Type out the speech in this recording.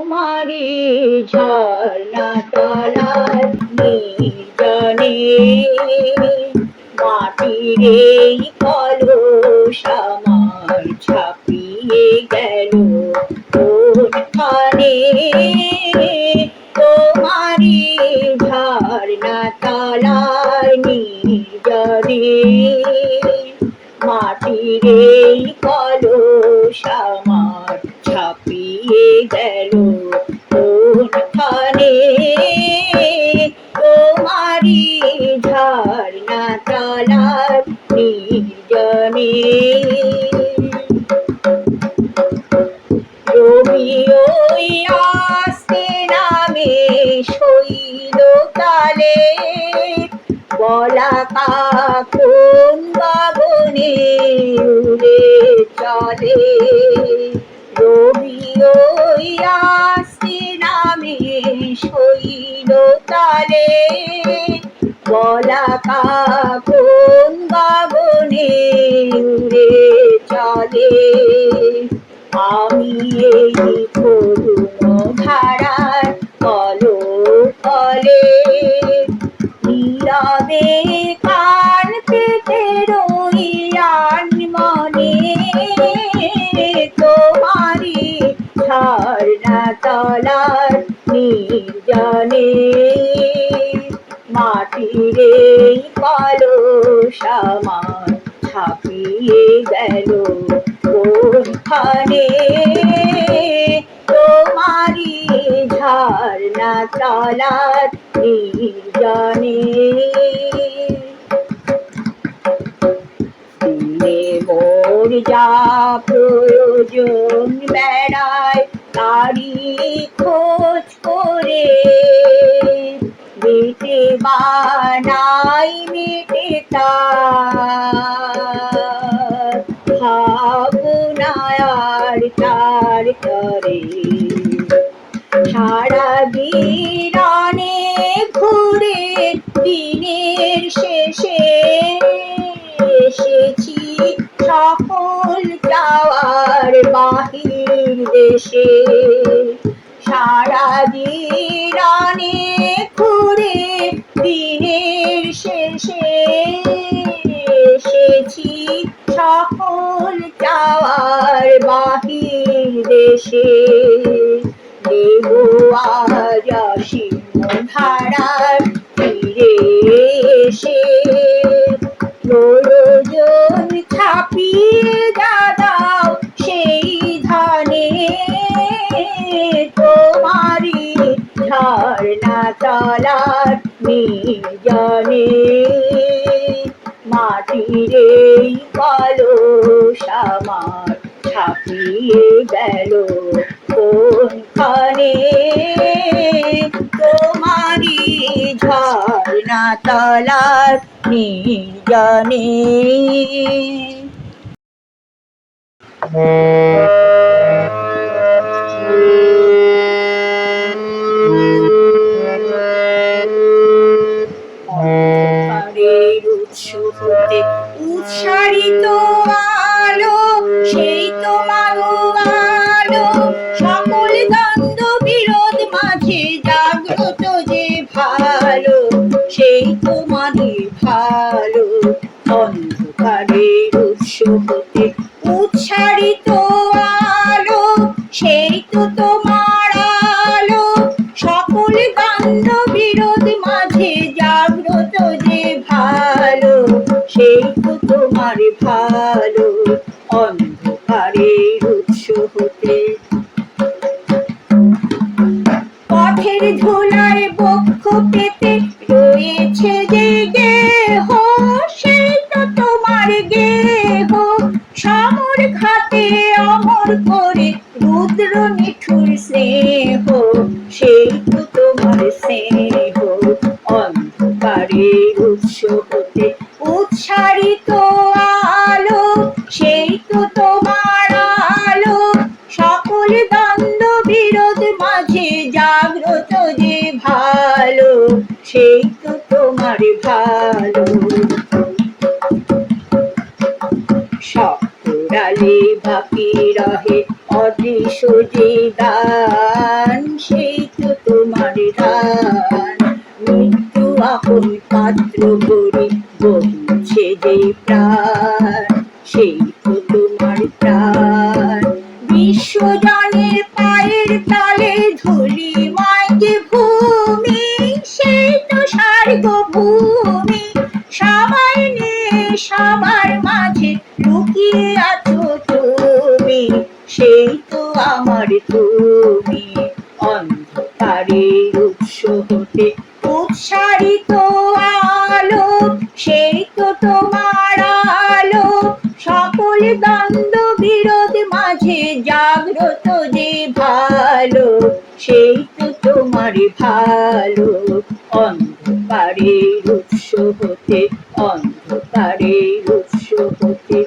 তোমারি ঝর্ণা তলায় নির্জনে মাটির এই কলস আমার ছাপিয়ে গেল কোনখানে তোমারি ঝর্ণা তলায় নির্জনে মাটির এই গেল কোনখানে তোমারি ঝর্ণা তলার নির্জনে। রবিও আসতে নামে শৈল কালে বলা কাকুন বাবনে উড়ে চলে। রবিও কালে বলা কাকুন বাবুনে উড়ে চলে। আমি এই মাটির এই কলস ছাপিয়ে গেল। কোনখানে তোমারি ঝর্ণা তলার নির্জনে? মোর যা প্রয়োজন বেড়ায় তারি খোঁজ বানাই মেটে তার। ভাবনায়ার তার করে সারা বিরানে ঘুরে দিনের শেষে দিনের শেষে এসেছি সকল যাওয়ার বাহির দেশে। দেব আজ সিংহধারার ফিরে এসে প্রয়োজন ছাপিয়ে দাদাও সেই ধানে। তোমারি ঝর্ণা তলার নির্জনে মাটির এই কলস আমার ছাপিয়ে গেল কোনখানে? তোমারি ঝর্ণা তলার নির্জনে। বিরোধ মাঝে জাগ্রত যে ভালো, সেই তোমারই ভালো। অন্ধকারের উৎস হতে উৎসারিত আলো, সেই তো তোমার আলো। সকল দ্বন্দ্ব বিরোধ মাঝে জাগ্রত যে ভালো, সেই তো তোমার ভালো। অন্ধকারের গেহ, সেই তো তোমার গেহ। সামর খাতে অমর করে রুদ্র নিঠুর স্নেহ। সেই তো তোমার স্নেহ। অন্ধকারের বাকি রহে অদৃশ্য যে দান সেই তো তোমার দান মৃত্যু আপন পাত্র ভরি বহিছে যে প্রাণ, সেই তো তোমার প্রাণ। বিশ্বজনের পায়ের তলে ধুলি যে ভূমি, সেই তো স্বর্গ ভূমি সবাই নিয়ে সবার মাঝে লুকিয়ে আছো আমার তুমি, অন্ধকারে উৎস হতে। উৎসারিত আলো, সেই তো তোমার আলো। সকল দ্বন্দ্ব বিরোধ মাঝে জাগ্রত যে ভালো, সেই তো তোমার ভালো। অন্ধকারে উৎস হতে, অন্ধকারে উৎস হতে